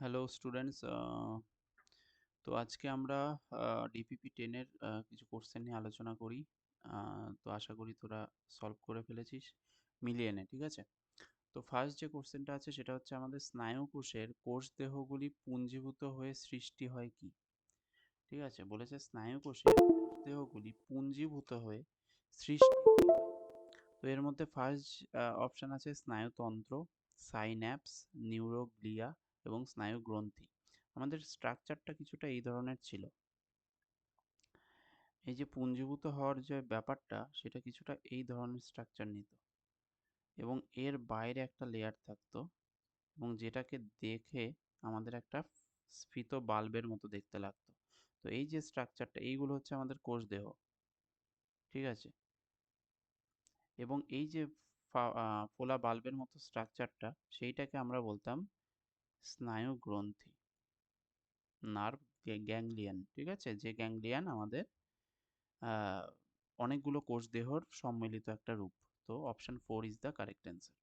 Hello students তো আজকে আমরা ডিপিপি টেনের কিছু কোশ্চেন নিয়ে আলোচনা করি। তো আশা করি তোরা সলভ করে ফেলেছিস, মিলিয়ে নে, ঠিক আছে? তো ফার্স্ট যে কোশ্চেনটা আছে, সেটা হচ্ছে আমাদের স্নায়ু কোষের কোষ দেহগুলি পুঞ্জীভূত হয়ে সৃষ্টি হয় কি? ঠিক আছে? বলেছে স্নায়ু কোষের কোষ দেহগুলি পুঞ্জীভূত হয়ে সৃষ্টি তো এর মধ্যে ফার্স্ট অপশন আছে স্নায়ুতন্ত্র সাইন্যাপস নিউরোগ্লিয়া এবং স্নায়ু গ্রন্থি। আমাদের স্ট্রাকচারটা কিছুটা এই ধরনের ছিল। এই যে পুঞ্জীভূত হওয়ার যে ব্যাপারটা, সেটা কিছুটা এই ধরনের স্ট্রাকচার নিত। এবং এর বাইরে একটা লেয়ার থাকতো এবং যেটাকে দেখে আমাদের একটা স্ফীত বাল্বের মতো দেখতে লাগতো। তো এই যে স্ট্রাকচারটা এইগুলো হচ্ছে আমাদের কোষ দেহ। ঠিক আছে? এবং এই যে ফোলা বাল্বের মতো স্ট্রাকচারটা সেইটাকে আমরা বলতাম স্নায়ু গ্রন্থি নার্ভ গ্যাংলিয়ান, ঠিক আছে? যে গ্যাংলিয়ান আমাদের অনেকগুলো কোষ দেহর সম্মিলিত একটা রূপ। তো option four is the correct answer